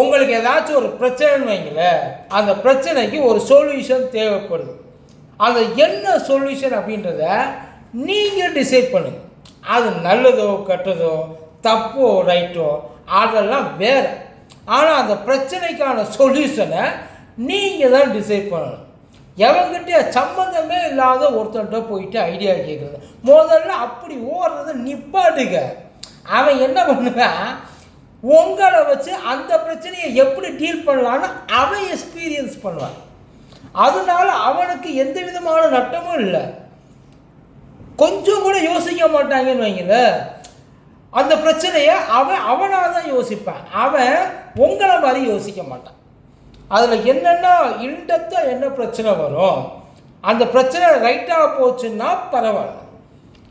உங்களுக்கு ஏதாச்சும் ஒரு பிரச்சனைன்னு வைங்களேன் அந்த பிரச்சனைக்கு ஒரு சொல்யூஷன் தேவைப்படுது. அது என்ன சொல்யூஷன் அப்படின்றத நீங்கள் டிசைட் பண்ணுங்க. அது நல்லதோ கெட்டதோ தப்போ ரைட்டோ அதெல்லாம் வேறு. ஆனால் அந்த பிரச்சனைக்கான சொல்யூஷனை நீங்கள் தான் டிசைட் பண்ணணும். எவங்கிட்ட சம்மந்தமே இல்லாத ஒருத்தன்ட்ட போயிட்டு ஐடியா கேட்குறது முதல்ல அப்படி ஓடுறத நிப்பாட்டுங்க. அவன் என்ன பண்ணுவேன்? உங்களை வச்சு அந்த பிரச்சனையை எப்படி டீல் பண்ணலான்னு அவன் எக்ஸ்பீரியன்ஸ் பண்ணுவான். அதனால அவனுக்கு எந்த விதமான நட்டமும் இல்லை. கொஞ்சம் கூட யோசிக்க மாட்டாங்கன்னு வைங்களேன் அந்த பிரச்சனையை அவன் அவனாக தான் யோசிப்பான். அவன் உங்களை மாதிரி யோசிக்க மாட்டான். அதில் என்னென்ன இன்டெப்த்தாக என்ன பிரச்சனை வரும்? அந்த பிரச்சனை ரைட்டாக போச்சுன்னா பரவாயில்ல.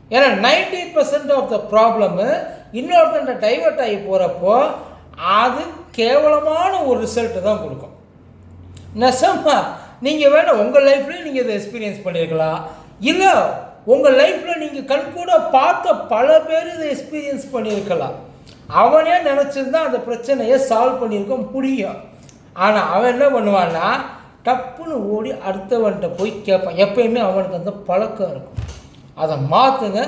ஏன்னா ninety percent of the problem இன்னொருத்தன்ட்ட divert ஆகி போகிறப்போ அது கேவலமான ஒரு ரிசல்ட்டு தான் கொடுக்கும். நெசமா நீங்கள் வேணால் உங்கள் லைஃப்லேயும் நீங்கள் இதை எக்ஸ்பீரியன்ஸ் பண்ணியிருக்கலாம் இல்லை உங்கள் லைஃப்பில் நீங்கள் கண்கூட பார்த்த பல பேர் இதை எக்ஸ்பீரியன்ஸ் பண்ணியிருக்கலாம் அவனே நினச்சிருந்தா அந்த பிரச்சனையை சால்வ் பண்ணியிருக்க முடியும். ஆனால் அவன் என்ன பண்ணுவான்னா டப்புன்னு ஓடி அடுத்தவன்கிட்ட போய் கேட்பான். எப்பயுமே அவனுக்கு அந்த பழக்கம் இருக்கும். அதை மாற்றுங்க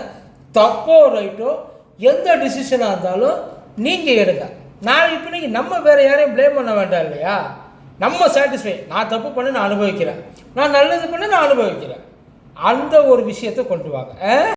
தப்போ ரைட்டோ எந்த டிசிஷனாக இருந்தாலும் நீங்கள் எடுங்க. நான் இப்போ நீங்கள் நம்ம வேறு யாரையும் ப்ளேம் பண்ண வேண்டாம் இல்லையா? நம்ம சாட்டிஸ்ஃபை நான் தப்பு பண்ண நான் அனுபவிக்கிறேன். நான் நல்லது பண்ண நான் அனுபவிக்கிறேன். அந்த ஒரு விஷயத்தை கொண்டு வாங்க.